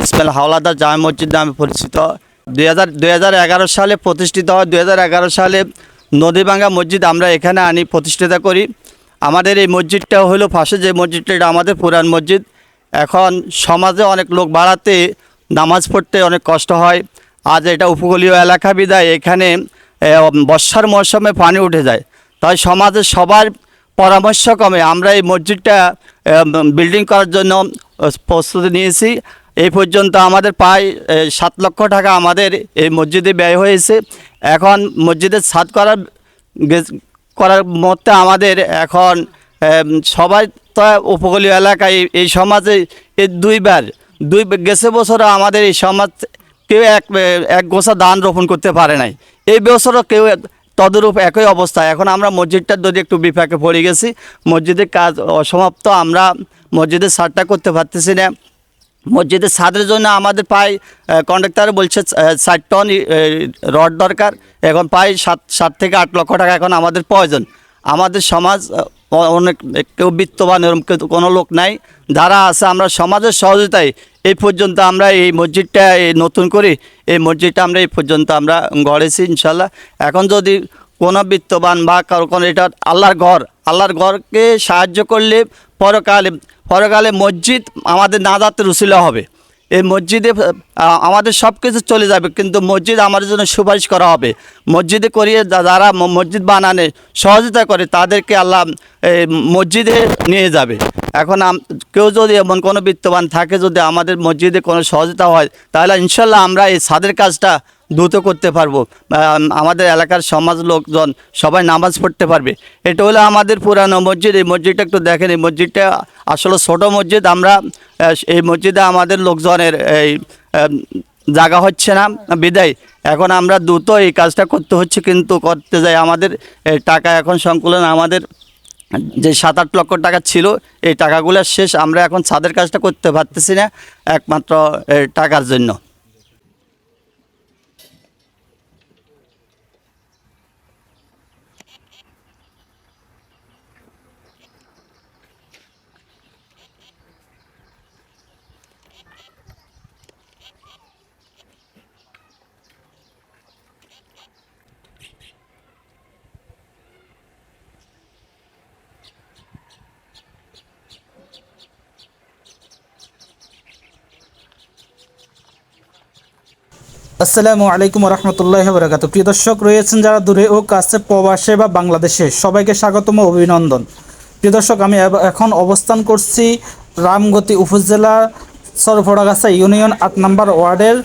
ইসমাইল হাওলাদার জামে মসজিদ নামে পরিচিত। দুই হাজার সালে প্রতিষ্ঠিত হয়। দুই হাজার এগারো সালে নদীভাঙ্গা মসজিদ আমরা এখানে আনি, প্রতিষ্ঠিত করি। আমাদের এই মসজিদটা হলো পাশে যে মসজিদটা, এটা আমাদের পুরান মসজিদ। এখন সমাজে অনেক লোক বাড়াতে নামাজ পড়তে অনেক কষ্ট হয়। আজ এটা উপকূলীয় এলাকা বিদায়, এখানে বর্ষার মৌসুমে পানি উঠে যায়। তাই সমাজে সবার পরামর্শ কমে। আমরা এই মসজিদটা বিল্ডিং করার জন্য প্রস্তুতি নিয়েছি। এই পর্যন্ত আমাদের প্রায় সাত লক্ষ টাকা আমাদের এই মসজিদে ব্যয় হয়েছে। এখন মসজিদের ছাদ করার করার মধ্যে আমাদের এখন সবাই তো উপকূলীয় এলাকায় এই- সমাজে এই দুইবার, দুই গেছে বছরও আমাদের এই সমাজ কেউ এক এক গোছা ধান রোপণ করতে পারে নাই। এই বছরও কেউ তদরূপ একই অবস্থা। এখন আমরা মসজিদটার যদি একটু বিপাকে পড়ে গেছি, মসজিদের কাজ অসমাপ্ত, আমরা মসজিদের সারটা করতে পারতেছি না। মসজিদের ছাদের জন্য আমাদের প্রায় কন্ডাক্টর বলছে ষাট টন রড দরকার। এখন প্রায় সাত সাত থেকে আট লক্ষ টাকা এখন আমাদের প্রয়োজন। আমাদের সমাজ অনেক, কেউ বিত্তবান এরকম কেউ কোনো লোক নাই। যারা আছে, আমরা সমাজের সহযোগিতায় এই পর্যন্ত আমরা এই মসজিদটা এই নতুন করি, এই মসজিদটা আমরা এই পর্যন্ত আমরা গড়েছি, ইনশাল্লাহ। এখন যদি কোনো বিত্তবান বা কারও কোনো, এটা আল্লাহর ঘর আল্লাহর ঘরকে সাহায্য করলে পরকালে পরকালে মসজিদ আমাদের নাজাতের উসিলা হবে। এই মসজিদে আমাদের সব কিছু চলে যাবে, কিন্তু মসজিদ আমাদের জন্য সুপারিশ করা হবে। মসজিদে করিয়ে যারা মসজিদ বানানে, সহযোগিতা করে, তাদেরকে আল্লাহ মসজিদে নিয়ে যাবে। এখন কেউ যদি এমন কোনো বিত্তবান থাকে, যদি আমাদের মসজিদে কোনো সহযোগিতা হয়, তাহলে ইনশাল্লাহ আমরা এই ছাদের কাজটা দ্রুত করতে পারব। আমাদের এলাকার সমাজ লোকজন সবাই নামাজ পড়তে পারবে। এটা হলো আমাদের পুরানো মসজিদ। এই মসজিদটা একটু দেখেন। এই মসজিদটা আসলে ছোটো মসজিদ। আমরা এই মসজিদে আমাদের লোকজনের এই জায়গা হচ্ছে না। বিদায়। এখন আমরা দ্রুত এই কাজটা করতে হচ্ছে, কিন্তু করতে যাই। আমাদের টাকা এখন সংকুলন আমাদের যে সাত আট লক্ষ টাকা ছিল, এই টাকাগুলো শেষ। আমরা এখন ছাদের কাজটা করতে পারতেছি না, একমাত্র টাকার জন্য। আসসালামু আলাইকুম রহমতুল্লাহ বরাকাত প্রিয় দর্শক, রয়েছেন যারা দূরে ও কাছে প্রবাসে বা বাংলাদেশে, সবাইকে স্বাগতম অভিনন্দন। প্রিয় দর্শক, আমি এখন অবস্থান করছি রামগতি উপজেলা সরভরাগাছা ইউনিয়ন আট নম্বর ওয়ার্ডের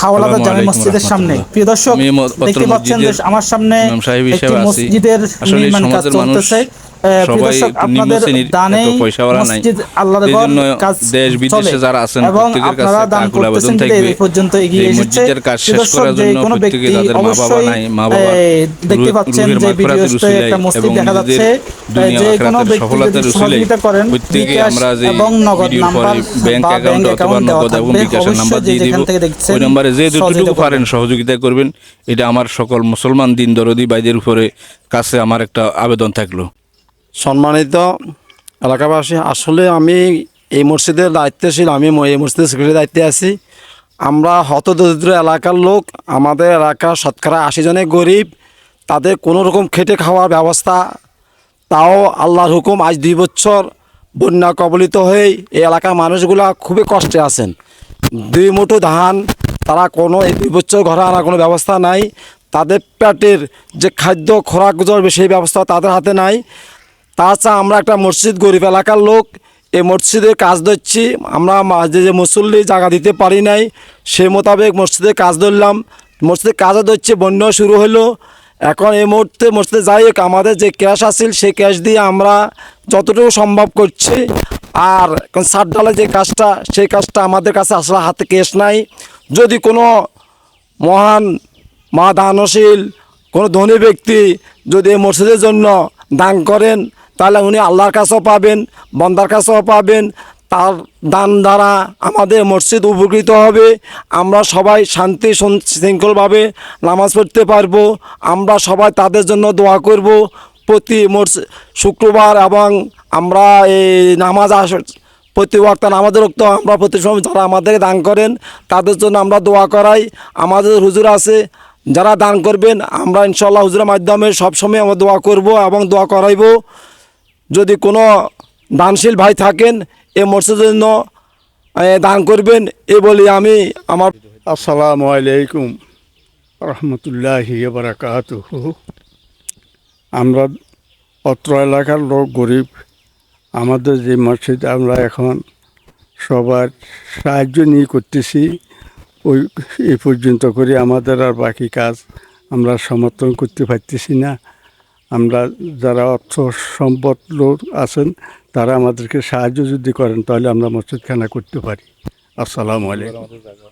হাওলাদার জামে মসজিদের সামনে। প্রিয় দর্শক দেখতে পাচ্ছেন যে আমার সামনে একটি মসজিদের নির্মাণ কাজ চলতেছে। আপনাদের নাই। মসজিদ আল্লাহর ঘর কাজ দেশ বিদেশে যারা আছেন এবং আপনারা দান করতেছেন এই পর্যন্ত এগিয়ে এসেছে। যে কোনো ব্যক্তি অবশ্যই, দেখতে পাচ্ছেন যে ভিডিওতে একটা মসজিদ দেখা যাচ্ছে। যে কোনো ব্যক্তি যদি সহযোগিতা করেন বিকাশ এবং নগদ নাম্বার বা ব্যাংক অ্যাকাউন্ট দেওয়া থাকবে অবশ্যই যেখান থেকে দেখছেন নাম্বারে যে যতটুকু পারেন সহযোগিতা করবেন এটা আমার সকল মুসলমান দিন দরদি বাইদের উপরে কাছে আমার একটা আবেদন থাকল। সম্মানিত এলাকাবাসী আসলে আমি এই মসজিদের দায়িত্বশীল আমি এই মসজিদের সেক্রেটারি দায়িত্বে আছি। আমরা হতদরিদ্র এলাকার লোক আমাদের এলাকার শতকরা আশি জনে গরিব তাদের কোনো রকম খেটে খাওয়ার ব্যবস্থা তাও আল্লাহর হুকুম আজ দুই বছর বন্যা কবলিত হয়ে এই এলাকার মানুষগুলা খুবই কষ্টে আছেন। দুই মুঠো ধান তারা কোনো এই দুই বছর ঘরে আনার কোনো ব্যবস্থা নাই। তাদের পেটের যে খাদ্য খোরাক গুজরবে সেই ব্যবস্থা তাদের হাতে নাই। তাছাড়া আমরা একটা মসজিদ, গরিব এলাকার লোক, এই মসজিদের কাজ ধরছি। আমরা মাঝে যে মুসল্লি জায়গা দিতে পারি নাই সেই মোতাবেক মসজিদের কাজ ধরলাম। মসজিদের কাজও ধরছে, বন্যা শুরু হলো। এখন এই মুহূর্তে মসজিদে যাই হোক, আমাদের যে ক্যাশ আসিল সেই ক্যাশ দিয়ে আমরা যতটুকু সম্ভব করছি। আর সার ডালের যে কাজটা, সেই কাজটা আমাদের কাছে আসলে হাতে ক্যাশ নাই। যদি কোনো মহান মা দানশীল কোনো ধনী ব্যক্তি যদি এই মসজিদের জন্য দান করেন, তাহলে উনি আল্লাহর কাছেও পাবেন, বন্দার কাছেও পাবেন। তার দান দ্বারা আমাদের মসজিদ উপকৃত হবে। আমরা সবাই শান্তি শৃঙ্খলভাবে নামাজ পড়তে পারব। আমরা সবাই তাদের জন্য দোয়া করব। প্রতি শুক্রবার এবং আমরা এই নামাজ আস প্রতি ওয়াক্ত আমাদের তো আমরা প্রতি সময় যারা আমাদের দান করেন, তাদের জন্য আমরা দোয়া করাই। আমাদের হুজুর আছে, যারা দান করবেন, আমরা ইনশাল্লাহ হুজুরের মাধ্যমে সবসময় আমরা দোয়া করব এবং দোয়া করাইব। যদি কোনো দানশীল ভাই থাকেন এ মসজিদের জন্য দান করবেন, এ বলি আমি আমার আসসালামু আলাইকুম রহমতুল্লাহি আমরা অত্র এলাকার লোক, গরিব আমাদের যে মসজিদ আমরা এখন সবার সাহায্য নিয়ে করতেছি, ওই এই পর্যন্ত করে আমাদের আর বাকি কাজ আমরা সমর্থন করতে পারতেছি না। আমরা যারা অর্থ সম্পদ লোক আছেন, তারা আমাদেরকে সাহায্য যদি করেন, তাহলে আমরা মসজিদখানা করতে পারি। আসসালামু আলাইকুম।